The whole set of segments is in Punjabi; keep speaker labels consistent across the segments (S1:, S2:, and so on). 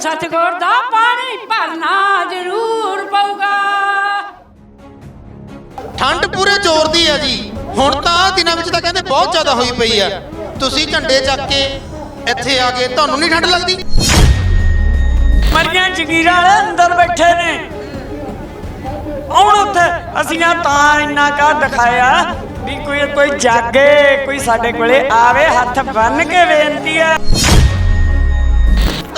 S1: ਸਤਿਗੁਰ ਦਾ ਪਾਣੀ ਭਰਨਾ ਜ਼ਰੂਰ ਪਊਗਾ।
S2: ਠੰਡ ਪੂਰੇ ਜ਼ੋਰ ਦੀ ਆ ਜੀ। ਹੁਣ ਤਾਂ ਦਿਨਾਂ ਵਿੱਚ ਤਾਂ ਕਹਿੰਦੇ ਬਹੁਤ ਜ਼ਿਆਦਾ ਹੋਈ ਪਈ ਆ ਤੁਸੀਂ ਝੰਡੇ ਚੱਕ ਕੇ ਇੱਥੇ ਆ ਗਏ ਤੁਹਾਨੂੰ ਨਹੀਂ ਠੰਡ ਲੱਗਦੀ?
S3: ਮਰੀਆਂ ਜਗੀਰਾਂ ਵਾਲੇ ਅੰਦਰ ਬੈਠੇ ਨੇ। ਆਉਣ ਉੱਥੇ ਅਸੀਂ ਆ ਤਾਂ ਇੰਨਾ ਕਾ ਦਿਖਾਇਆ ਵੀ ਕੋਈ ਕੋਈ ਜਾਗੇ ਕੋਈ ਸਾਡੇ ਕੋਲੇ ਆਵੇ ਹੱਥ ਬੰਨ ਕੇ ਬੇਨਤੀ ਹੈ।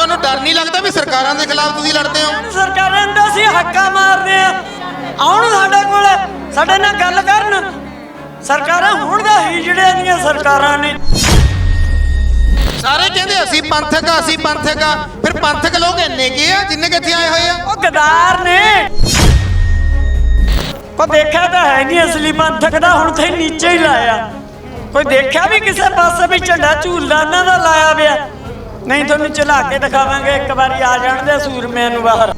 S2: ਤੁਹਾਨੂੰ ਡਰ ਨਹੀਂ ਲੱਗਦਾ ਵੀ ਸਰਕਾਰਾਂ ਦੇ ਖਿਲਾਫ ਤੁਸੀਂ ਲੜਦੇ ਹੋ?
S3: ਸਰਕਾਰਾਂ ਦਾ ਅਸੀਂ ਹੱਕਾ ਮਾਰਦੇ ਆ ਆਉਣ ਸਾਡੇ ਕੋਲ ਸਾਡੇ ਨਾਲ ਗੱਲ ਕਰਨ। ਸਰਕਾਰਾਂ ਹੁਣ ਦਾ ਹੀ ਜਿਹੜਿਆਂ ਦੀਆਂ ਸਰਕਾਰਾਂ ਨੇ।
S2: ਸਾਰੇ ਕਹਿੰਦੇ ਅਸੀਂ ਪੰਥਕ ਆ ਅਸੀਂ ਪੰਥਕ ਆ। ਫਿਰ ਪੰਥਕ ਲੋਕ ਇੰਨੇ ਕੀ ਆ ਜਿੰਨੇ ਕਿ ਇੱਥੇ ਆਏ ਹੋਏ ਆ?
S3: ਉਹ ਗਦਾਰ ਨੇ। ਕੋ ਦੇਖਿਆ ਤਾਂ ਹੈ ਨਹੀਂ ਅਸਲੀ ਪੰਥਕ ਦਾ ਹੁਣ ਤੇ ਨੀਚੇ ਹੀ ਲਾਇਆ। ਕੋਈ ਦੇਖਿਆ ਵੀ ਕਿਸੇ ਪਾਸੇ ਵੀ ਝੰਡਾ ਝੂਲਦਾ ਉਹਨਾਂ ਦਾ ਲਾਇਆ ਪਿਆ ਨਹੀਂ ਤੁਹਾਨੂੰ ਚਲਾ ਕੇ ਦਿਖਾਵਾਂਗੇ ਇੱਕ ਵਾਰੀ ਆ ਜਾਣਦੇ ਸੂਰਮਿਆਂ ਨੂੰ ਬਾਹਰ।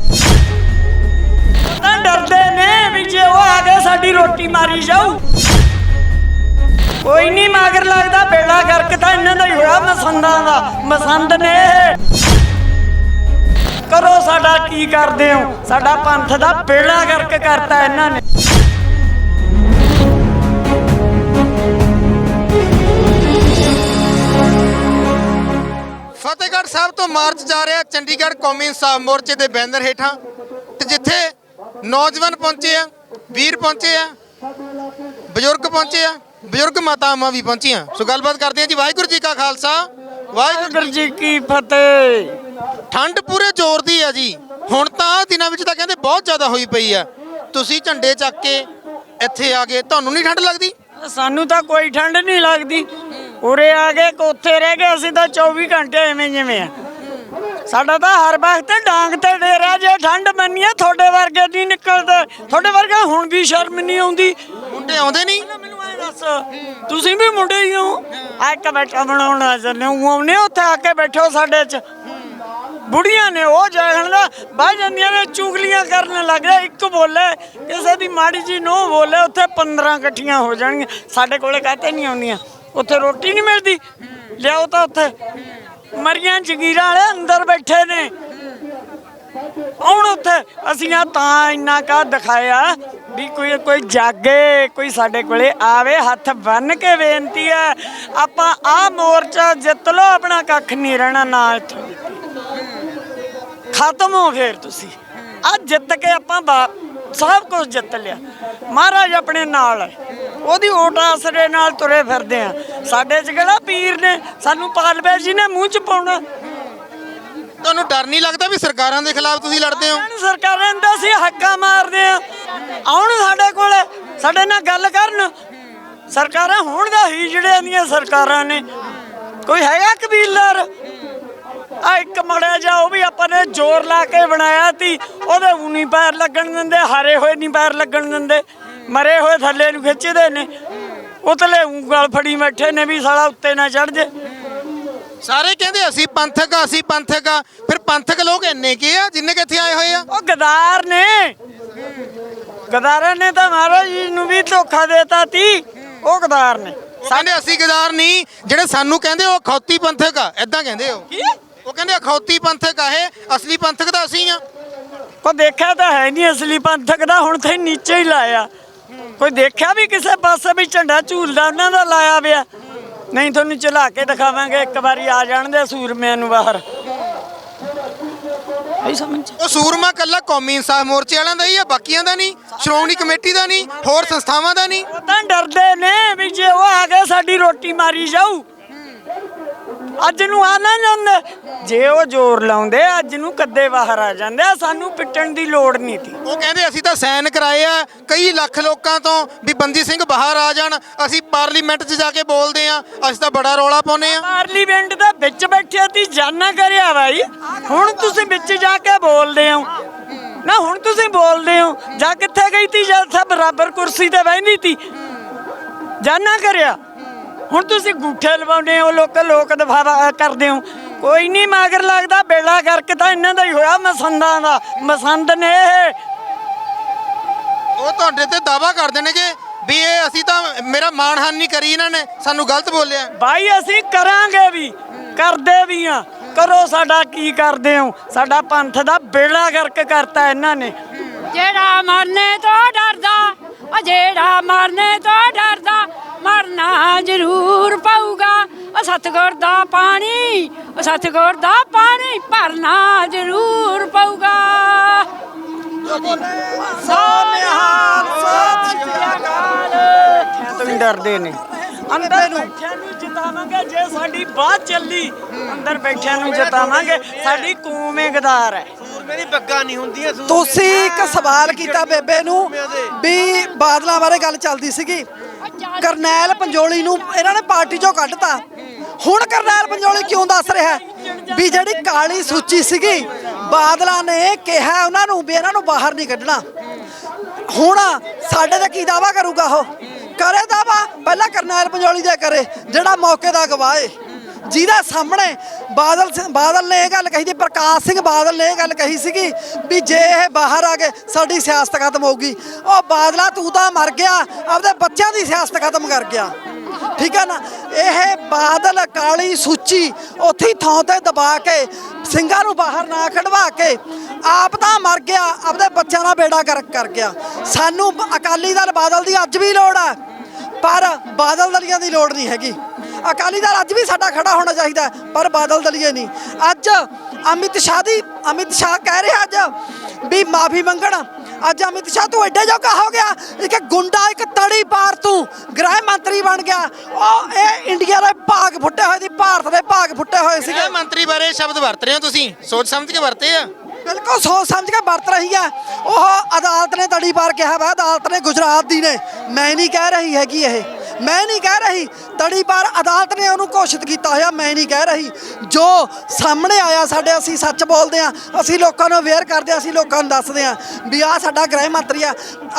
S3: ਤਾਂ ਡਰਦੇ ਨੇ ਵੀ ਜੇ ਉਹ ਆ ਗਏ ਸਾਡੀ ਰੋਟੀ ਮਾਰੀ ਜਾਊ। ਕੋਈ ਨਹੀਂ ਮਗਰ ਲੱਗਦਾ ਬੇੜਾ ਗਰਕ ਤਾਂ ਇਹਨਾਂ ਦਾ ਹੀ ਹੋਇਆ ਮਸੰਦਾਂ ਦਾ। ਮਸੰਦ ਨੇ। ਕਰੋ ਸਾਡਾ ਕੀ ਕਰਦੇ ਹੋ? ਸਾਡਾ ਪੰਥ ਦਾ ਬੇੜਾ ਗਰਕ ਕਰਤਾ ਇਹਨਾਂ ਨੇ।
S2: ਫਤਿਹਗੜ੍ਹ ਸਾਹਿਬ ਤੋਂ ਮਾਰਚ ਜਾ ਰਿਹਾ ਚੰਡੀਗੜ੍ਹ ਕੌਮੀ ਇਨਸਾਫ ਮੋਰਚੇ ਦੇ ਬੈਨਰ ਹੇਠਾਂ ਤੇ ਜਿੱਥੇ ਨੌਜਵਾਨ ਪਹੁੰਚੇ ਆ ਵੀਰ ਪਹੁੰਚੇ ਆ ਬਜ਼ੁਰਗ ਪਹੁੰਚੇ ਆ ਬਜ਼ੁਰਗ ਮਾਤਾਵਾਂ ਵੀ ਪਹੁੰਚੀਆਂ। ਸੋ ਗੱਲਬਾਤ ਕਰਦੇ ਆ ਜੀ ਵਾਹਿਗੁਰੂ ਜੀ ਕਾ ਖਾਲਸਾ ਵਾਹਿਗੁਰੂ
S3: ਜੀ ਕੀ ਫਤਿਹ।
S2: ਠੰਡ ਪੂਰੇ ਜ਼ੋਰ ਦੀ ਆ ਜੀ। ਹੁਣ ਤਾਂ ਦਿਨਾਂ ਵਿੱਚ ਤਾਂ ਕਹਿੰਦੇ ਬਹੁਤ ਜ਼ਿਆਦਾ ਹੋਈ ਪਈ ਆ। ਤੁਸੀਂ ਝੰਡੇ ਚੱਕ ਕੇ ਇੱਥੇ ਆ ਗਏ ਤੁਹਾਨੂੰ ਨਹੀਂ ਠੰਡ ਲੱਗਦੀ?
S3: ਸਾਨੂੰ ਤਾਂ ਕੋਈ ਠੰਡ ਨਹੀਂ ਲੱਗਦੀ। ਉਰੇ ਆ ਗਏ ਕਿ ਉੱਥੇ ਰਹਿ ਗਏ ਅਸੀਂ ਤਾਂ 24 ਘੰਟੇ ਐਵੇਂ ਜਿਵੇਂ ਆ। ਸਾਡਾ ਤਾਂ ਹਰ ਵਕਤ ਡਾਂਗ ਤੇ ਡੇਰਾ ਜੇ ਠੰਡ ਮੰਨੀਏ ਤੁਹਾਡੇ ਵਰਗੇ ਨਹੀਂ ਨਿਕਲਦੇ। ਤੁਹਾਡੇ ਵਰਗੇ ਹੁਣ ਵੀ ਸ਼ਰਮ ਨਹੀਂ ਆਉਂਦੀ।
S2: ਮੁੰਡੇ ਆਉਂਦੇ ਨਹੀਂ?
S3: ਮੈਨੂੰ ਐ ਦੱਸ ਤੁਸੀਂ ਵੀ ਮੁੰਡੇ ਹੀ ਹੋ? ਆ ਇੱਕ ਬੈਠਾ ਬਣਾਉਣਾ ਜਨੇ ਆਉਨੇ ਉੱਥੇ ਆ ਕੇ ਬੈਠੋ ਸਾਡੇ ਚ। ਬੁੜੀਆਂ ਨੇ ਉਹ ਜਾਗਣ ਦਾ ਬਾਹ ਜਾਂਦੀਆਂ ਨੇ ਚੁਗਲੀਆਂ ਕਰਨ ਲੱਗ ਗਿਆ ਇੱਕ ਬੋਲੇ ਕਿਸੇ ਦੀ ਮਾੜੀ ਜੀ ਨੋ ਬੋਲੇ ਉੱਥੇ 15 ਇਕੱਠੀਆਂ ਹੋ ਜਾਣਗੀਆਂ। ਸਾਡੇ ਕੋਲੇ ਕਾਹਤੇ ਨਹੀਂ ਆਉਂਦੀਆਂ? ਉੱਥੇ ਰੋਟੀ ਨਹੀਂ ਮਿਲਦੀ। ਲਿਆਓ ਤਾਂ ਉੱਥੇ। ਮਰੀਆਂ ਜਗੀਰਾਂ ਵਾਲੇ ਅੰਦਰ ਬੈਠੇ ਨੇ। ਹੁਣ ਉੱਥੇ। ਅਸੀਂ ਆ ਤਾਂ ਇੰਨਾ ਕਾ ਦਿਖਾਇਆ ਵੀ ਕੋਈ ਕੋਈ ਜਾਗੇ, ਕੋਈ ਸਾਡੇ ਕੋਲੇ ਆਵੇ, ਹੱਥ ਬੰਨ ਕੇ ਬੇਨਤੀ ਹੈ। ਆਪਾਂ ਆ ਮੋਰਚਾ ਜਿੱਤ ਲਓ, ਆਪਣਾ ਕੱਖ ਨਹੀਂ ਰਹਿਣਾ ਨਾ ਇੱਥੋਂ। ਖਤਮ ਹੋ ਫੇਰ ਤੁਸੀਂ। ਆ ਜਿੱਤ ਕੇ ਆਪਾਂ ਬਾ- ਸਭ ਕੁਝ ਜਿੱਤ ਲਿਆ। ਮਹਾਰਾਜ ਆਪਣੇ ਨਾਲ ਹੈ। ਉਹਦੀ ਓਟ ਆਸਰੇ ਨਾਲ ਤੁਰੇ ਫਿਰਦੇ ਆ ਸਾਡੇ ਚ ਕਿਹੜਾ ਪੀਰ ਨੇ? ਸਾਨੂੰ ਪਾਲਵੇ ਜੀ ਨੇ ਮੂੰਹ ਚ ਪਾਉਣਾ।
S2: ਤੁਹਾਨੂੰ ਡਰ ਨਹੀਂ ਲੱਗਦਾ ਵੀ ਸਰਕਾਰਾਂ ਦੇ ਖਿਲਾਫ ਤੁਸੀਂ ਲੜਦੇ ਹੋ?
S3: ਸਰਕਾਰਾਂ ਦਾ ਅਸੀਂ ਹੱਕਾ ਮਾਰਦੇ ਆ ਆਉਣ ਸਾਡੇ ਕੋਲ ਸਾਡੇ ਨਾਲ ਗੱਲ ਕਰਨ। ਸਰਕਾਰਾਂ ਹੁਣ ਦਾ ਹੀ ਜਿਹੜਿਆਂ ਦੀਆਂ ਸਰਕਾਰਾਂ ਨੇ। ਕੋਈ ਹੈਗਾ ਕਬੀਲਦਾਰ? ਆ ਇੱਕ ਮੜਿਆ ਜਾ ਉਹ ਵੀ ਆਪਾਂ ਨੇ ਜ਼ੋਰ ਲਾ ਕੇ ਬਣਾਇਆ ਤੀ ਉਹਦੇ ਉਨੀ ਪੈਰ ਲੱਗਣ ਦਿੰਦੇ ਹਾਰੇ ਹੋਏ ਨਹੀਂ ਪੈਰ ਲੱਗਣ ਦਿੰਦੇ। ਮਰੇ ਹੋਏ ਥੱਲੇ ਨੂੰ ਖਿੱਚਦੇ ਨੇ। ਉਤਲੇ ਉਂਗਲ ਫੜੀ ਬੈਠੇ ਨੇ ਵੀ ਸਾਲਾ ਉੱਤੇ ਨਾ ਚੜ ਜੇ।
S2: ਸਾਰੇ ਕਹਿੰਦੇ ਅਸੀਂ ਪੰਥਕ ਆ ਅਸੀਂ ਪੰਥਕ ਆ। ਫਿਰ ਪੰਥਕ ਲੋਕ ਇੰਨੇ ਕੀ ਆ ਜਿੰਨੇ ਕਿ ਇੱਥੇ ਆਏ ਹੋਏ ਆ?
S3: ਉਹ ਗਦਾਰ ਨੇ। ਗਦਾਰਾਂ ਨੇ ਤਾਂ ਮਹਾਰਾਜ ਜੀ ਨੂੰ ਵੀ ਧੋਖਾ ਦੇਤਾ ਤੀ। ਉਹ ਗਦਾਰ ਨੇ।
S2: ਕਹਿੰਦੇ ਅਸੀਂ ਗਦਾਰ ਨਹੀਂ ਜਿਹੜੇ ਸਾਨੂੰ ਕਹਿੰਦੇ ਉਹ ਅਖੌਤੀ ਪੰਥਕ ਆ ਐਦਾਂ ਕਹਿੰਦੇ ਉਹ।
S3: ਕੀ?
S2: ਉਹ ਕਹਿੰਦੇ ਅਖੌਤੀ ਪੰਥਕ ਆ ਇਹ ਅਸਲੀ ਪੰਥਕ ਤਾਂ ਅਸੀਂ ਆ।
S3: ਕੋ ਦੇਖਿਆ ਤਾਂ ਹੈ ਨਹੀਂ ਅਸਲੀ ਪੰਥਕ ਦਾ ਹੁਣ ਤੇ ਨੀਚੇ ਹੀ ਲਾਇਆ। ਕੋਈ ਦੇਖਿਆ ਵੀ ਕਿਸੇ ਪਾਸੇ ਵੀ ਝੰਡਾ ਝੂਲਦਾ ਉਹਨਾਂ ਦਾ ਲਾਇਆ ਪਿਆ? ਨਹੀਂ ਤੁਹਾਨੂੰ ਚਲਾ ਕੇ ਦਿਖਾਵਾਂਗੇ ਇੱਕ ਵਾਰੀ ਆ ਜਾਣਦੇ ਸੂਰਮਿਆਂ ਨੂੰ ਬਾਹਰ। ਸਮਝ
S2: ਉਹ ਸੂਰਮਾ ਕੱਲਾ ਕੌਮੀ ਇਨਸਾਫ ਮੋਰਚੇ ਵਾਲਿਆਂ ਦਾ ਹੀ ਆ ਬਾਕੀਆਂ ਦਾ ਨਹੀਂ ਸ਼੍ਰੋਮਣੀ ਕਮੇਟੀ ਦਾ ਨਹੀਂ ਹੋਰ ਸੰਸਥਾਵਾਂ ਦਾ ਨਹੀਂ।
S3: ਉਹ ਤਾਂ ਡਰਦੇ ਨੇ ਵੀ ਜੇ ਉਹ ਆ ਗਏ ਸਾਡੀ ਰੋਟੀ ਮਾਰੀ ਜਾਊ ਅੱਜ ਨੂੰ ਆ ਨਾ ਜਾਂਦੇ। ਜੇ ਉਹ ਜ਼ੋਰ ਲਾਉਂਦੇ ਅੱਜ ਨੂੰ ਕੱਦੇ ਬਾਹਰ ਆ ਜਾਂਦੇ ਸਾਨੂੰ ਪਿੱਟਣ ਦੀ ਲੋੜ ਨਹੀਂ ਤੀ
S2: ਉਹ ਕਹਿੰਦੇ ਅਸੀਂ ਤਾਂ ਸਾਈਨ ਕਰਾਏ ਆ ਕਈ ਲੱਖ ਲੋਕਾਂ ਤੋਂ ਵੀ ਬੰਦੀ ਸਿੰਘ ਬਾਹਰ ਆ ਜਾਣ ਅਸੀਂ ਪਾਰਲੀਮੈਂਟ 'ਚ ਜਾ ਕੇ ਬੋਲਦੇ ਆ ਅਸੀਂ ਤਾਂ ਬੜਾ ਰੌਲਾ ਪਾਉਂਦੇ ਆ।
S3: ਪਾਰਲੀਮੈਂਟ ਦੇ ਵਿੱਚ ਬੈਠਿਆ ਤੀ ਜਾਨਾ ਕਰਿਆ ਬਾਈ। ਹੁਣ ਤੁਸੀਂ ਵਿੱਚ ਜਾ ਕੇ ਬੋਲਦੇ ਹੋ। ਨਾ ਹੁਣ ਤੁਸੀਂ ਬੋਲਦੇ ਹੋ। ਜਾ ਕਿੱਥੇ ਗਈ ਤੀ? ਜਦ ਸਭ ਬਰਾਬਰ ਕੁਰਸੀ ਤੇ ਬੈਠੀ ਤੀ। ਜਾਨਾ ਕਰਿਆ। ਹੁਣ ਤੁਸੀਂ ਗੂਠੇ ਲਵਾਉਂਦੇ ਹੋ ਲੋਕ ਲੋਕ ਦਿਖਾਵਾ ਕਰਦੇ ਹੋ। ਕੋਈ ਨਹੀਂ ਮਗਰ ਲੱਗਦਾ ਬੇੜਾ ਕਰਕੇ ਤਾਂ ਇਹਨਾਂ ਦਾ ਹੀ ਹੋਇਆ ਮਸੰਦਾਂ ਦਾ। ਮਸੰਦ ਨੇ ਇਹ।
S2: ਉਹ ਤੁਹਾਡੇ ਤੇ ਦਾਵਾ ਕਰਦੇ ਨੇ ਕਿ ਵੀ ਇਹ ਅਸੀਂ ਤਾਂ ਮੇਰਾ ਮਾਣਹਾਨੀ ਕਰੀ ਇਹਨਾਂ ਨੇ ਸਾਨੂੰ ਗਲਤ ਬੋਲਿਆ।
S3: ਭਾਈ ਅਸੀਂ ਕਰਾਂਗੇ ਵੀ ਕਰਦੇ ਵੀ ਆ। ਕਰੋ ਸਾਡਾ ਕੀ ਕਰਦੇ ਹੋ? ਸਾਡਾ ਪੰਥ ਦਾ ਬੇੜਾ ਗਰਕ ਕਰਤਾ ਇਹਨਾਂ ਨੇ।
S1: ਜਿਹੜਾ ਮਰਨੇ ਤੋਂ ਡਰਦਾ ਉਹ ਜਿਹੜਾ ਮਰਨੇ ਤੋਂ ਡਰਦਾ ਮਰਨਾ ਜ਼ਰੂਰ ਪਊਗਾ। ਉਹ ਸਤਗੁਰ ਦਾ ਪਾਣੀ ਉਹ ਸਤਗੁਰ ਦਾ ਪਾਣੀ ਭਰਨਾ ਜ਼ਰੂਰ ਪਊਗਾ।
S3: ਡਰਦੇ ਨੇ ਅੰਦਰ ਬੈਠਿਆਂ ਨੂੰ ਜਿਤਾਵਾਂਗੇ ਜੇ ਸਾਡੀ ਬਾਤ ਚੱਲੀ ਅੰਦਰ ਬੈਠਿਆਂ ਨੂੰ ਜਿਤਾਵਾਂਗੇ। ਸਾਡੀ ਕੌਮ ਗਦਾਰ ਹੈ।
S4: ਮੇਰੀ ਬੱਗਾ ਨਹੀਂ ਹੁੰਦੀਆਂ ਸੂਰ
S5: ਤੁਸੀਂ ਇੱਕ ਸਵਾਲ ਕੀਤਾ ਬੇਬੇ ਨੂੰ ਵੀ ਬਾਦਲਾਂ ਬਾਰੇ ਗੱਲ ਚੱਲਦੀ ਸੀਗੀ। ਕਰਨੈਲ ਪੰਜੋਲੀ ਨੂੰ ਇਹਨਾਂ ਨੇ ਪਾਰਟੀ ਚੋਂ ਕੱਢਤਾ। ਹੁਣ ਕਰਨੈਲ ਪੰਜੋਲੀ ਕਿਉਂ ਦੱਸ ਰਿਹਾ ਹੈ? ਵੀ ਜਿਹੜੀ ਕਾਲੀ ਸੂਚੀ ਸੀਗੀ, ਬਾਦਲਾਂ ਨੇ ਕਿਹਾ ਉਹਨਾਂ ਨੂੰ ਵੀ ਇਹਨਾਂ ਨੂੰ ਬਾਹਰ ਨਹੀਂ ਕੱਢਣਾ। ਹੁਣ ਸਾਡੇ ਤੇ ਕੀ ਦਾਵਾ ਕਰੂਗਾ ਉਹ? ਕਰੇ ਦਾਵਾ ਪਹਿਲਾਂ ਕਰਨੈਲ ਪੰਜੋਲੀ ਦੇ ਕਰੇ, ਜਿਹੜਾ ਮੌਕੇ ਦਾ ਗਵਾਹ ਏ। ਜਿਹਦੇ ਸਾਹਮਣੇ ਬਾਦਲ ਸਿੰਘ- ਬਾਦਲ ਨੇ ਇਹ ਗੱਲ ਕਹੀ ਸੀ, ਪ੍ਰਕਾਸ਼ ਸਿੰਘ ਬਾਦਲ ਨੇ ਇਹ ਗੱਲ ਕਹੀ ਸੀਗੀ ਵੀ ਜੇ ਇਹ ਬਾਹਰ ਆ ਗਏ, ਸਾਡੀ ਸਿਆਸਤ ਖਤਮ ਹੋਊਗੀ ਉਹ ਬਾਦਲਾ ਤੂੰ ਤਾਂ ਮਰ ਗਿਆ, ਆਪਦੇ ਬੱਚਿਆਂ ਦੀ ਸਿਆਸਤ ਖਤਮ ਕਰ ਗਿਆ। ਠੀਕ ਹੈ ਨਾ? ਇਹ ਬਾਦਲ ਕਾਲੀ ਸੂਚੀ ਉੱਥੇ ਥਾਂ ਤੇ ਦਬਾ ਕੇ, ਸਿੰਘਾਂ ਨੂੰ ਬਾਹਰ ਨਾ ਕਢਵਾ ਕੇ, ਆਪ ਤਾਂ ਮਰ ਗਿਆ, ਆਪਦੇ ਬੱਚਿਆਂ ਦਾ ਬੇੜਾ ਕਰ ਕਰ ਗਿਆ। ਸਾਨੂੰ ਅਕਾਲੀ ਦਲ ਬਾਦਲ ਦੀ ਅੱਜ ਵੀ ਲੋੜ ਆ, ਪਰ ਬਾਦਲ ਦਲੀਆਂ ਦੀ ਲੋੜ ਨਹੀਂ ਹੈਗੀ। ਅਕਾਲੀ ਦਲ ਅੱਜ ਵੀ ਸਾਡਾ ਖੜਾ ਹੋਣਾ ਚਾਹੀਦਾ ਪਰ ਬਾਦਲ ਦਲੀਏ ਨਹੀਂ। ਅੱਜ ਅਮਿਤ ਸ਼ਾਹ ਦੀ ਅਮਿਤ ਸ਼ਾਹ ਕਹਿ ਰਿਹਾ ਅੱਜ ਵੀ ਮਾਫੀ ਮੰਗਣ। ਅੱਜ ਅਮਿਤ ਸ਼ਾਹ ਤੂੰ ਐਡੇ ਜੋਗਾ ਹੋ ਗਿਆ ਇੱਕ ਗੁੰਡਾ ਇੱਕ ਤੜੀ ਪਾਰ ਤੂੰ ਗ੍ਰਹਿ ਮੰਤਰੀ ਬਣ ਗਿਆ। ਉਹ ਇਹ ਇੰਡੀਆ ਦੇ ਭਾਗ ਫੁੱਟੇ ਹੋਏ ਦੀ ਭਾਰਤ ਦੇ ਭਾਗ ਫੁੱਟੇ ਹੋਏ ਸੀਗੇ।
S2: ਗ੍ਰਹਿ ਮੰਤਰੀ ਬਾਰੇ ਸ਼ਬਦ ਵਰਤ ਰਹੇ ਹੋ ਤੁਸੀਂ? ਸੋਚ ਸਮਝ ਕੇ ਵਰਤੇ ਆ।
S5: ਬਿਲਕੁਲ ਸੋਚ ਸਮਝ ਕੇ ਵਰਤ ਰਹੀ ਹੈ। ਉਹ ਅਦਾਲਤ ਨੇ ਤੜੀ ਪਾਰ ਕਿਹਾ ਵਾ ਅਦਾਲਤ ਨੇ ਗੁਜਰਾਤ ਦੀ ਨੇ। ਮੈਂ ਨਹੀਂ ਕਹਿ ਰਹੀ ਹੈਗੀ ਇਹ। ਮੈਂ ਨਹੀਂ ਕਹਿ ਰਹੀ। ਤੜੀ ਪਾਰ ਅਦਾਲਤ ਨੇ ਉਹਨੂੰ ਘੋਸ਼ਿਤ ਕੀਤਾ ਹੋਇਆ, ਮੈਂ ਨਹੀਂ ਕਹਿ ਰਹੀ। ਜੋ ਸਾਹਮਣੇ ਆਇਆ ਸਾਡੇ, ਅਸੀਂ ਸੱਚ ਬੋਲਦੇ ਆ ਅਸੀਂ ਲੋਕਾਂ ਨੂੰ ਅਵੇਅਰ ਕਰਦੇ ਹਾਂ, ਅਸੀਂ ਲੋਕਾਂ ਨੂੰ ਦੱਸਦੇ ਆ ਵੀ ਆ ਸਾਡਾ ਗ੍ਰਹਿ ਮੰਤਰੀ ਆ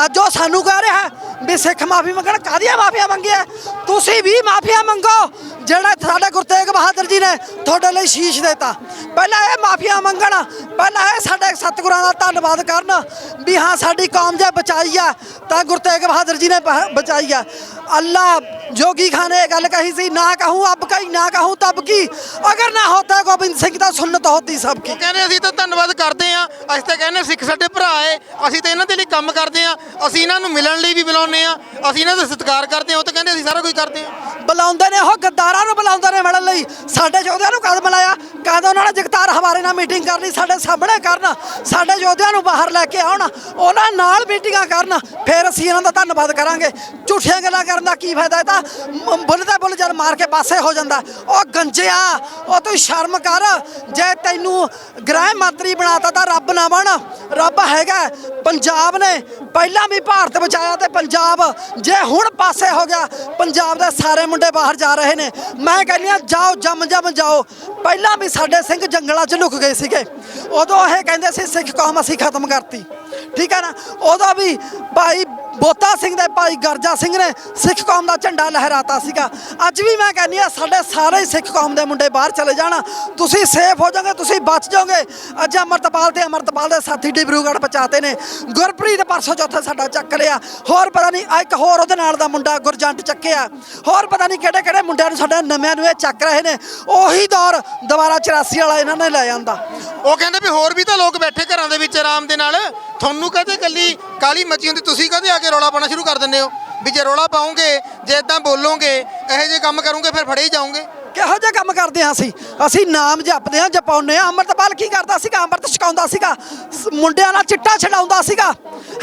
S5: ਅੱਜ ਉਹ ਸਾਨੂੰ ਕਹਿ ਰਿਹਾ ਵੀ ਸਿੱਖ ਮਾਫੀ ਮੰਗਣ ਕਾਹਦੀਆਂ ਮਾਫੀਆਂ ਮੰਗੀਆਂ ਤੁਸੀਂ ਵੀ ਮਾਫੀਆ ਮੰਗੋ, ਜਿਹੜਾ ਸਾਡੇ ਗੁਰੂ ਤੇਗ ਬਹਾਦਰ ਜੀ ਨੇ ਤੁਹਾਡੇ ਲਈ ਸ਼ੀਸ਼ ਦਿੱਤਾ। ਪਹਿਲਾਂ ਇਹ ਮਾਫੀਆਂ ਮੰਗਣ, ਪਹਿਲਾਂ ਇਹ ਸਾਡੇ ਸਤਿਗੁਰਾਂ ਦਾ ਧੰਨਵਾਦ ਕਰਨ ਵੀ ਹਾਂ, ਸਾਡੀ ਕੌਮ ਜੇ ਬਚਾਈ ਆ ਤਾਂ ਗੁਰੂ ਤੇਗ ਬਹਾਦਰ ਜੀ ਨੇ ਬਚਾਈ ਆ আল্লাহ ਜੋਗੀ ਖਾਨ ਨੇ ਇਹ ਗੱਲ ਕਹੀ ਸੀ ਨਾ ਕਹੂੰ ਅਬ ਕਈ ਨਾ ਕਹੂੰ ਤਬ ਕੀ। ਅਗਰ ਨਾ ਹੋਤਾ ਗੋਬਿੰਦ ਸਿੰਘ ਤਾਂ ਸੁਨਨਤ ਹੋਤੀ ਸਭ ਕੀ।
S2: ਕਹਿੰਦੇ ਅਸੀਂ ਤਾਂ ਧੰਨਵਾਦ ਕਰਦੇ ਆ ਅਸੀਂ ਤਾਂ ਕਹਿੰਦੇ ਸਿੱਖ ਸਾਡੇ ਭਰਾ ਏ ਅਸੀਂ ਤਾਂ ਇਹਨਾਂ ਦੇ ਲਈ ਕੰਮ ਕਰਦੇ ਆ ਅਸੀਂ ਇਹਨਾਂ ਨੂੰ ਮਿਲਣ ਲਈ ਵੀ ਬੁਲਾਉਂਦੇ ਆ ਅਸੀਂ ਇਹਨਾਂ ਦਾ ਸਤਿਕਾਰ ਕਰਦੇ ਆ ਉਹ ਤਾਂ ਕਹਿੰਦੇ ਅਸੀਂ ਸਾਰਾ ਕੁਝ ਕਰਦੇ ਆ
S5: ਬੁਲਾਉਂਦੇ ਨੇ ਉਹ ਗੱਦਾਰਾਂ ਨੂੰ ਬੁਲਾਉਂਦੇ ਨੇ ਮਿਲਣ ਲਈ। ਸਾਡੇ ਯੋਧਿਆਂ ਨੂੰ ਕਦ ਬੁਲਾਇਆ ਕਦ ਉਹਨਾਂ ਨੇ ਜਗਤਾਰ ਹਵਾਰੇ ਨਾਲ ਮੀਟਿੰਗ ਕਰਨੀ ਸਾਡੇ ਸਾਹਮਣੇ ਕਰਨ ਸਾਡੇ ਯੋਧਿਆਂ ਨੂੰ ਬਾਹਰ ਲੈ ਕੇ ਆਉਣ ਉਹਨਾਂ ਨਾਲ ਮੀਟਿੰਗਾਂ ਕਰਨ ਫਿਰ ਅਸੀਂ ਇਹਨਾਂ ਦਾ ਧੰਨਵਾਦ ਕਰਾਂਗੇ। ਝੂਠੀਆਂ ਗੱਲਾਂ ਕਰਨ ਦਾ ਕੀ ਫਾਇਦਾ ਇਹ ਤਾਂ? ਮ- ਬੁੱਲ ਦਾ ਬੁੱਲ ਜਦ ਮਾਰ ਕੇ ਪਾਸੇ ਹੋ ਜਾਂਦਾ। ਉਹ ਗੰਜਿਆ, ਉਹ ਤੂੰ ਸ਼ਰਮ ਕਰ। ਜੇ ਤੈਨੂੰ ਗ੍ਰਹਿ ਮੰਤਰੀ ਬਣਾਤਾ ਤਾਂ ਰੱਬ ਨਾ ਬਣ। ਰੱਬ ਹੈਗਾ ਪੰਜਾਬ ਨੇ ਪਹਿਲਾਂ ਵੀ ਭਾਰਤ ਬਚਾਇਆ ਤੇ ਪੰਜਾਬ ਜੇ ਹੁਣ ਪਾਸੇ ਹੋ ਗਿਆ, ਪੰਜਾਬ ਦੇ ਸਾਰੇ ਮੁੰਡੇ ਬਾਹਰ ਜਾ ਰਹੇ ਨੇ। ਮੈਂ ਕਹਿੰਦੀ ਆ ਜਾਓ, ਜੰਮ ਜੰਮ ਜਾਓ। ਪਹਿਲਾਂ ਵੀ ਸਾਡੇ ਸਿੰਘ ਜੰਗਲਾਂ 'ਚ ਲੁਕ ਗਏ ਸੀਗੇ। ਉਦੋਂ ਇਹ ਕਹਿੰਦੇ ਸੀ, ਸਿੱਖ ਕੌਮ ਅਸੀਂ ਖਤਮ ਕਰਤੀ। ਠੀਕ ਹੈ ਨਾ? ਉਦੋਂ ਵੀ ਭਾਈ ਬੋਤਾ ਸਿੰਘ ਦੇ ਭਾਈ ਗਰਜਾ ਸਿੰਘ ਨੇ ਸਿੱਖ ਕੌਮ ਦਾ ਝੰਡਾ ਲਹਿਰਾਤਾ ਸੀਗਾ। ਅੱਜ ਵੀ ਮੈਂ ਕਹਿੰਦੀ ਆ ਸਾਡੇ ਸਾਰੇ ਹੀ ਸਿੱਖ ਕੌਮ ਦੇ ਮੁੰਡੇ ਬਾਹਰ ਚਲੇ ਜਾਣ। ਤੁਸੀਂ ਸੇਫ ਹੋ ਜਾਓਗੇ, ਤੁਸੀਂ ਬਚ ਜਾਓਗੇ। ਅੱਜ ਅਮਰਤਪਾਲ ਤੇ ਅਮਰਤਪਾਲ ਦੇ ਸਾਥੀ ਡਿਬਰੂਗੜ੍ਹ ਪਹੁੰਚਾਤੇ ਨੇ। ਗੁਰਪ੍ਰੀਤ ਪਰਸੋਂ ਚੌਥੇ ਸਾਡਾ ਚੱਕ ਲਿਆ। ਹੋਰ ਪਤਾ ਨਹੀਂ ਇੱਕ ਹੋਰ ਉਹਦੇ ਨਾਲ ਦਾ ਮੁੰਡਾ ਗੁਰਜੰਟ ਚੱਕਿਆ। ਹੋਰ ਪਤਾ ਨਹੀਂ ਕਿਹੜੇ ਕਿਹੜੇ ਮੁੰਡਿਆਂ ਨੂੰ ਸਾਡੇ ਨਵਿਆਂ ਨੂੰ ਇਹ ਚੱਕ ਰਹੇ ਨੇ। ਉਹੀ ਦੌਰ ਦੁਬਾਰਾ 84 ਵਾਲਾ ਇਹਨਾਂ ਨੇ ਲੈ ਜਾਂਦਾ
S2: ਉਹ ਕਹਿੰਦੇ ਵੀ ਹੋਰ ਵੀ ਤਾਂ ਲੋਕ ਬੈਠੇ ਘਰਾਂ ਦੇ ਵਿੱਚ ਆਰਾਮ ਦੇ ਨਾਲ। ਤੁਹਾਨੂੰ ਕਦੇ ਕੱਲੀ ਕਾਲੀ ਮੱਚੀ ਹੁੰਦੀ? ਤੁਸੀਂ ਕਦੇ ਆ ਕੇ ਰੌਲਾ ਪਾਉਣਾ ਸ਼ੁਰੂ ਕਰ ਦਿੰਦੇ ਹੋ? ਵੀ ਜੇ ਰੌਲਾ ਪਾਉਂਗੇ ਜੇ ਇਦਾਂ ਬੋਲੋਗੇ, ਇਹੋ ਜਿਹੇ ਕੰਮ ਕਰੋਗੇ, ਫਿਰ ਫੜੇ ਹੀ ਜਾਓਗੇ।
S5: ਕਿਹੋ ਜਿਹਾ ਕੰਮ ਕਰਦੇ ਹਾਂ ਅਸੀਂ? ਅਸੀਂ ਨਾਮ ਜਪਦੇ ਹਾਂ, ਜਪਾਉਂਦੇ ਹਾਂ। ਅੰਮ੍ਰਿਤਪਾਲ ਕੀ ਕਰਦਾ ਸੀਗਾ? ਅੰਮ੍ਰਿਤ ਛਕਾਉਂਦਾ ਸੀਗਾ। ਸ- ਮੁੰਡਿਆਂ ਨਾਲ ਚਿੱਟਾ ਛਡਾਉਂਦਾ ਸੀਗਾ।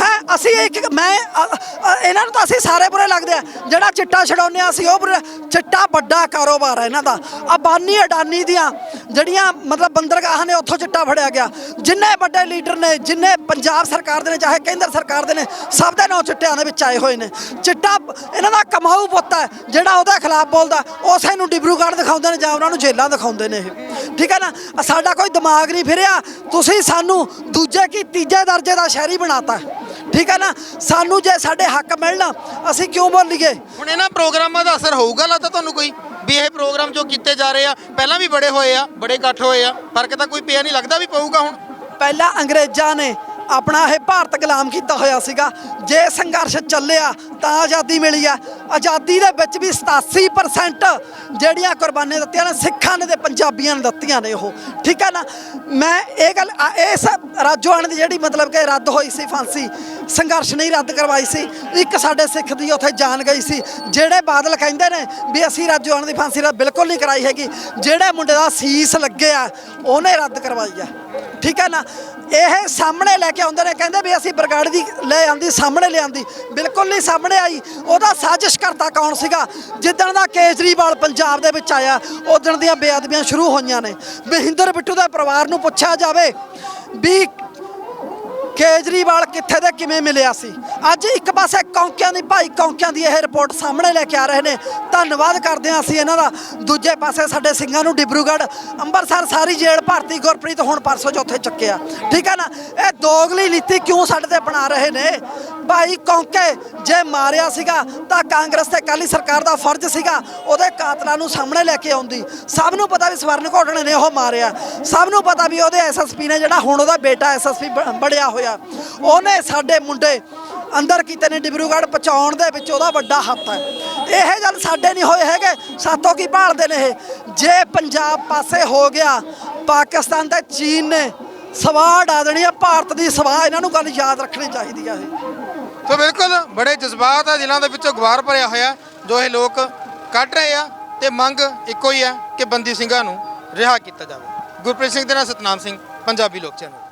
S5: ਹੈ? ਅਸੀਂ ਇੱਕ ਮੈਂ, ਅ- ਅ- ਇਹਨਾਂ ਨੂੰ ਤਾਂ ਅਸੀਂ ਸਾਰੇ ਬੁਰੇ ਲੱਗਦੇ ਆ। ਜਿਹੜਾ ਚਿੱਟਾ ਛਡਾਉਂਦੇ ਹਾਂ, ਅਸੀਂ ਉਹ ਬੁਰੇ, ਚਿੱਟਾ ਵੱਡਾ ਕਾਰੋਬਾਰ ਹੈ ਇਹਨਾਂ ਦਾ। ਅਬਾਨੀ ਅਡਾਨੀ ਦੀਆਂ ਜਿਹੜੀਆਂ ਮਤਲਬ ਬੰਦਰਗਾਹਾਂ ਨੇ, ਉੱਥੋਂ ਚਿੱਟਾ ਫੜਿਆ ਗਿਆ। ਜਿੰਨੇ ਵੱਡੇ ਲੀਡਰ ਨੇ, ਜਿੰਨੇ ਪੰਜਾਬ ਸਰਕਾਰ ਦੇ ਨੇ, ਚਾਹੇ ਕੇਂਦਰ ਸਰਕਾਰ ਦੇ ਨੇ, ਸਭ ਦੇ ਨਾਂ ਚਿੱਟਿਆਂ ਦੇ ਵਿੱਚ ਆਏ ਹੋਏ ਨੇ। ਚਿੱਟਾ, ਇਹਨਾਂ ਦਾ ਕਮਾਊ ਪੁੱਤ ਹੈ ਜਿਹੜਾ ਉਹਦੇ ਖਿਲਾਫ ਬੋਲਦਾ। ਉਸੇ ਨੂੰ ਡਿਬਰੂਗੜ੍ਹ ਦਿਖਾਉਂਦੇ ਨੇ ਜਾਂ ਉਹਨਾਂ ਨੂੰ ਜੇਲਾਂ ਦਿਖਾਉਂਦੇ ਨੇ ਇਹ। ਠੀਕ ਹੈ ਨਾ? ਸਾਡਾ ਕੋਈ ਦਿਮਾਗ ਨਹੀਂ ਫਿਰਿਆ। ਤੁਸੀਂ ਸਾਨੂੰ ਦੂਜੇ ਕੀ ਤੀਜੇ ਦਰਜੇ ਦਾ ਸ਼ਹਿਰੀ ਬਣਾਤਾ। ਠੀਕ ਹੈ ਨਾ? ਸਾਨੂੰ ਜੇ ਸਾਡੇ ਹੱਕ ਮਿਲਣ ਅਸੀਂ ਕਿਉਂ ਬੋਲੀਏ?
S2: ਹੁਣ ਇਹਨਾਂ ਪ੍ਰੋਗਰਾਮਾਂ ਦਾ ਅਸਰ ਹੋਊਗਾ ਲੱਗਦਾ ਤੁਹਾਨੂੰ ਕੋਈ? ਵੀ ਇਹ ਪ੍ਰੋਗਰਾਮ ਜੋ ਕੀਤੇ ਜਾ ਰਹੇ ਆ ਪਹਿਲਾਂ ਵੀ ਬੜੇ ਹੋਏ ਆ ਬੜੇ ਇਕੱਠ ਹੋਏ ਆ ਫ਼ਰਕ ਤਾਂ ਕੋਈ ਪਿਆ ਨਹੀਂ ਲੱਗਦਾ ਵੀ ਪਊਗਾ ਹੁਣ?
S5: ਪਹਿਲਾਂ ਅੰਗਰੇਜ਼ਾਂ ਨੇ ਆਪਣਾ ਇਹ ਭਾਰਤ ਗੁਲਾਮ ਕੀਤਾ ਹੋਇਆ ਸੀਗਾ। ਜੇ ਸੰਘਰਸ਼ ਚੱਲਿਆ, ਤਾਂ ਆਜ਼ਾਦੀ ਮਿਲੀ ਆ ਆਜ਼ਾਦੀ ਦੇ ਵਿੱਚ ਵੀ 87% ਜਿਹੜੀਆਂ ਕੁਰਬਾਨੀਆਂ ਦਿੱਤੀਆਂ ਨੇ, ਸਿੱਖਾਂ ਨੇ ਤੇ ਪੰਜਾਬੀਆਂ ਨੇ ਦਿੱਤੀਆਂ ਨੇ ਉਹ। ਠੀਕ ਹੈ ਨਾ? ਮੈਂ ਇਹ ਗੱਲ ਇਸ ਰਾਜੋਆਣ ਦੀ ਜਿਹੜੀ ਮਤਲਬ ਕਿ ਰੱਦ ਹੋਈ ਸੀ, ਫਾਂਸੀ, ਸੰਘਰਸ਼ ਨਹੀਂ ਰੱਦ ਕਰਵਾਈ ਸੀ। ਇੱਕ ਸਾਡੇ ਸਿੱਖ ਦੀ ਉੱਥੇ ਜਾਨ ਗਈ ਸੀ। ਜਿਹੜੇ ਬਾਦਲ ਕਹਿੰਦੇ ਨੇ ਵੀ ਅਸੀਂ ਰਾਜੋਆਣ ਦੀ ਫਾਂਸੀ ਰੱਦ ਬਿਲਕੁਲ ਨਹੀਂ ਕਰਾਈ ਹੈਗੀ, ਜਿਹੜੇ ਮੁੰਡੇ ਦਾ ਸੀਸ ਲੱਗਿਆ, ਉਹਨੇ ਰੱਦ ਕਰਵਾਈ ਆ ਠੀਕ ਹੈ ਨਾ? ਇਹ ਸਾਹਮਣੇ ਲੈ ਕੇ ਆਉਂਦੇ ਨੇ, ਕਹਿੰਦੇ ਵੀ ਅਸੀਂ ਬਰਗਾੜੀ ਦੀ ਲੈ ਆਂਦੀ, ਸਾਹਮਣੇ ਲਿਆਂਦੀ ਬਿਲਕੁਲ ਨਹੀਂ ਸਾਹਮਣੇ ਆਈ। ਉਹਦਾ ਸਾਜ਼ਿਸ਼ ਕਰਤਾ ਕੌਣ ਸੀਗਾ? ਜਿੱਦਣ ਦਾ ਕੇਜਰੀਵਾਲ ਪੰਜਾਬ ਦੇ ਵਿੱਚ ਆਇਆ ਉਦਣ ਦੀਆਂ ਬੇਅਦਬੀਆਂ ਸ਼ੁਰੂ ਹੋਈਆਂ ਨੇ। ਮਹਿੰਦਰ ਬਿੱਟੂ ਦੇ ਪਰਿਵਾਰ ਨੂੰ ਪੁੱਛਿਆ ਜਾਵੇ ਵੀ ਕੇਜਰੀਵਾਲ ਕਿੱਥੇ ਦੇ ਕਿਵੇਂ ਮਿਲਿਆ ਸੀ? ਅੱਜ ਇੱਕ ਪਾਸੇ ਕੌਂਕਿਆਂ ਦੀ ਭਾਈ ਕੌਂਕਿਆਂ ਦੀ ਇਹ ਰਿਪੋਰਟ ਸਾਹਮਣੇ ਲੈ ਕੇ ਆ ਰਹੇ ਨੇ। ਧੰਨਵਾਦ ਕਰਦੇ ਹਾਂ ਅਸੀਂ ਇਹਨਾਂ ਦਾ। ਦੂਜੇ ਪਾਸੇ ਸਾਡੇ ਸਿੰਘਾਂ ਨੂੰ ਡਿਬਰੂਗੜ੍ਹ, ਅੰਮ੍ਰਿਤਸਰ ਸਾਰੀ ਜੇਲ੍ਹ ਭਾਰਤੀ ਗੁਰਪ੍ਰੀਤ ਹੁਣ ਪਰਸੋਂ ਚੌਥੇ ਚੱਕਿਆ ਠੀਕ ਹੈ ਨਾ? ਇਹ ਦੋਗਲੀ ਨੀਤੀ ਕਿਉਂ ਸਾਡੇ ਤੇ ਬਣਾ ਰਹੇ ਨੇ? ਭਾਈ ਕੌਂਕੇ ਜੇ ਮਾਰਿਆ ਸੀਗਾ ਤਾਂ ਕਾਂਗਰਸ ਤੇ ਕਾਲੀ ਸਰਕਾਰ ਦਾ ਫਰਜ਼ ਸੀਗਾ। ਉਹਦੇ ਕਾਤਲਾਂ ਨੂੰ ਸਾਹਮਣੇ ਲੈ ਕੇ ਆਉਂਦੀ। ਸਭ ਨੂੰ ਪਤਾ ਵੀ ਸਵਰਨ ਘੋਟਣੇ ਨੇ ਉਹ ਮਾਰਿਆ। ਸਭ ਨੂੰ ਪਤਾ ਵੀ ਉਹਦੇ ਐਸਐਸਪੀ ਨੇ ਜਿਹੜਾ ਹੁਣ ਉਹਦਾ ਬੇਟਾ ਐਸਐਸਪੀ ਬੜਿਆ ਹੋਇਆ। ਉਹਨੇ ਸਾਡੇ ਮੁੰਡੇ ਅੰਦਰ ਕੀਤੇ ਨੇ ਡਿਬਰੂਗੜ੍ਹ ਪਹੁੰਚਾਉਣ ਦੇ ਵਿੱਚ ਉਹਦਾ ਵੱਡਾ ਹੱਥ ਹੈ। ਇਹ ਗੱਲ ਸਾਡੇ ਨਹੀਂ ਹੋਏ ਹੈਗੇ, ਸਾਤੋਂ ਕੀ ਭਾਲਦੇ ਨੇ ਇਹ? ਜੇ ਪੰਜਾਬ ਪਾਸੇ ਹੋ ਗਿਆ, ਪਾਕਿਸਤਾਨ ਤੇ ਚੀਨ ਨੇ ਸਵਾਹ ਡਾ ਦੇਣੀ ਆ, ਭਾਰਤ ਦੀ ਸਵਾਹ ਇਹਨਾਂ ਨੂੰ ਗੱਲ ਯਾਦ ਰੱਖਣੀ ਚਾਹੀਦੀ ਆ ਇਹ।
S2: ਸੋ ਬਿਲਕੁਲ ਬੜੇ ਜਜ਼ਬਾਤ ਆ ਜਿਨ੍ਹਾਂ ਦੇ ਵਿੱਚੋਂ ਗਵਾਰ ਭਰਿਆ ਹੋਇਆ, ਜੋ ਇਹ ਲੋਕ ਕੱਢ ਰਹੇ ਆ ਤੇ ਮੰਗ ਇੱਕੋ ਹੀ ਆ ਕਿ ਬੰਦੀ ਸਿੰਘਾਂ ਨੂੰ ਰਿਹਾ ਕੀਤਾ ਜਾਵੇ। ਗੁਰਪ੍ਰੀਤ ਸਿੰਘ ਦੇ ਨਾਲ ਸਤਨਾਮ ਸਿੰਘ, ਪੰਜਾਬੀ ਲੋਕ ਚੈਨਲ।